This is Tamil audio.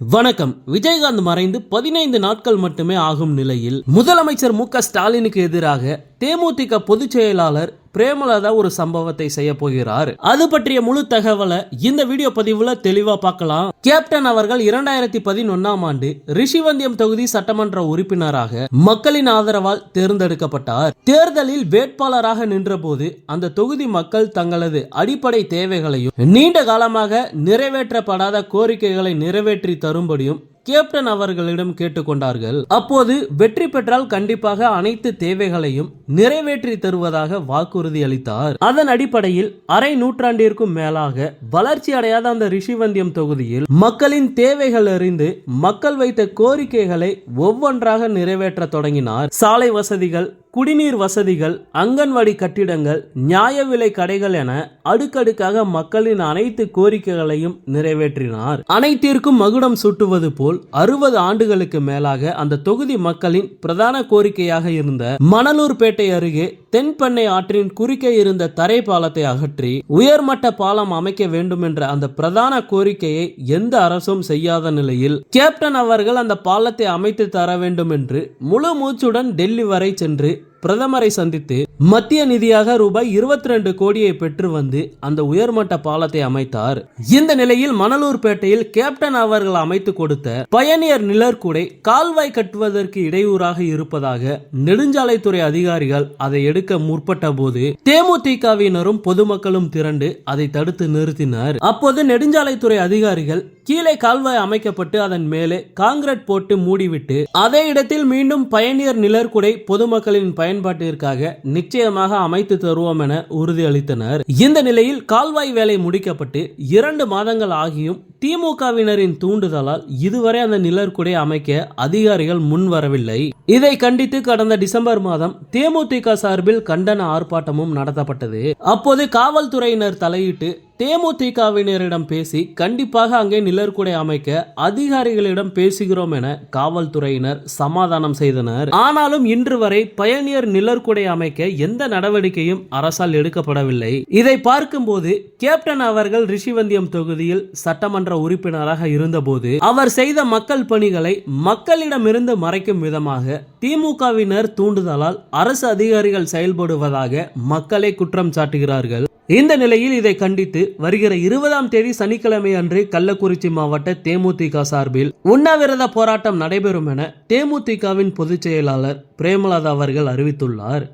வணக்கம். விஜயகாந்த் மறைந்து பதினைந்து நாட்கள் மட்டுமே ஆகும் நிலையில் முதலமைச்சர் மு க ஸ்டாலினுக்கு எதிராக தேமுதிக பொதுச் செயலாளர் பிரேமலதா ஒரு சம்பவத்தை செய்ய போகிறார். அது பற்றிய முழு தகவலை இந்த வீடியோ பதிவுல தெளிவா பார்க்கலாம். கேப்டன் அவர்கள் இரண்டாயிரத்தி பதினொன்னாம் ஆண்டு ரிஷிவந்தியம் தொகுதி சட்டமன்ற உறுப்பினராக மக்களின் ஆதரவால் தேர்ந்தெடுக்கப்பட்டார். தேர்தலில் வேட்பாளராக நின்றபோது அந்த தொகுதி மக்கள் தங்களது அடிப்படை தேவைகளையும் நீண்ட காலமாக நிறைவேற்றப்படாத கோரிக்கைகளை நிறைவேற்றி தரும்படியும் கேப்டன் அவர்களிடம் கேட்டுக்கொண்டார்கள். அப்போது வெற்றி பெற்றால் கண்டிப்பாக அனைத்து தேவைகளையும் நிறைவேற்றி தருவதாக வாக்குறுதி அளித்தார். அதன் அடிப்படையில் அரை நூற்றாண்டிற்கும் மேலாக வளர்ச்சி அடையாத அந்த ரிஷிவந்தியம் தொகுதியில் மக்களின் தேவைகள் அறிந்து மக்கள் வைத்த கோரிக்கைகளை ஒவ்வொன்றாக நிறைவேற்ற தொடங்கினார். சாலை வசதிகள் குடிநீர் வசதிகள் அங்கன்வாடி கட்டிடங்கள் நியாய விலை கடைகள் என அடுக்கடுக்காக மக்களின் அனைத்து கோரிக்கைகளையும் நிறைவேற்றினார். அனைத்திற்கும் மகுடம் சூட்டுவது போல் அறுபது ஆண்டுகளுக்கு மேலாக அந்த தொகுதி மக்களின் பிரதான கோரிக்கையாக இருந்த மணலூர்பேட்டை அருகே தென்பண்ணை ஆற்றின் குறுக்கே இருந்த தரை பாலத்தை அகற்றி உயர்மட்ட பாலம் அமைக்க வேண்டும் என்ற அந்த பிரதான கோரிக்கையை எந்த அரசும் செய்யாத நிலையில் கேப்டன் அவர்கள் அந்த பாலத்தை அமைத்து தர வேண்டும் என்று முழு மூச்சுடன் டெல்லி வரை சென்று பிரதமரை சந்தித்து மத்திய நிதியாக ரூபாய் இருபத்தி ரெண்டு கோடியை பெற்று வந்து அந்த உயர்மட்ட பாலத்தை அமைத்தார். இந்த நிலையில் மணலூர்பேட்டையில் கேப்டன் அவர்கள் அமைத்து கொடுத்த பயணியர் நிழற்குடை கால்வாய் கட்டுவதற்கு இடையூறாக இருப்பதாக நெடுஞ்சாலைத்துறை அதிகாரிகள் அதை எடுக்க முற்பட்ட போது தேமுதிகவினரும் பொதுமக்களும் திரண்டு அதை தடுத்து நிறுத்தினர். அப்போது நெடுஞ்சாலைத்துறை அதிகாரிகள் கீழே கால்வாய் அமைக்கப்பட்டு அதன் மேலே காங்கிரட் போட்டு மூடிவிட்டு அதே இடத்தில் மீண்டும் பயணியர் நிழற்குடை பொதுமக்களின் பயன்பாட்டிற்காக நிச்சயமாக அமைத்து தருவோம் என உறுதியளித்தனர். இந்த நிலையில் கால்வாய் வேலை முடிக்கப்பட்டு இரண்டு மாதங்கள் ஆகியும் திமுகவினரின் தூண்டுதலால் இதுவரை அந்த நிழற்குடை அமைக்க அதிகாரிகள் முன் வரவில்லை இதை கண்டித்து கடந்த டிசம்பர் மாதம் தேமுதிக சார்பில் கண்டன ஆர்ப்பாட்டமும் நடத்தப்பட்டது. அப்போது காவல்துறையினர் தலையிட்டு தேமுதிகவினரிடம் பேசி கண்டிப்பாக அங்கே நிழற்குடை அமைக்க அதிகாரிகளிடம் பேசுகிறோம் என காவல்துறையினர் சமாதானம் செய்தனர். ஆனாலும் இன்று வரை பயணியர் நிழற்குடை அமைக்க எந்த நடவடிக்கையும் அரசால் எடுக்கப்படவில்லை. இதை பார்க்கும்போது கேப்டன் அவர்கள் ரிஷிவந்தியம் தொகுதியில் சட்டமன்ற உறுப்பினராக இருந்தபோது அவர் செய்த மக்கள் பணிகளை மக்களிடமிருந்து மறைக்கும் விதமாக திமுகவினர் தூண்டுதலால் அரசு அதிகாரிகள் செயல்படுவதாக மக்களை குற்றம் சாட்டுகிறார்கள். இந்த நிலையில் இதை கண்டித்து வருகிற இருபதாம் தேதி சனிக்கிழமை அன்று கள்ளக்குறிச்சி மாவட்ட தேமுதிக சார்பில் உண்ணாவிரத போராட்டம் நடைபெறும் என தேமுதிகவின் பொதுச் செயலாளர் பிரேமலதா அவர்கள் அறிவித்துள்ளார்.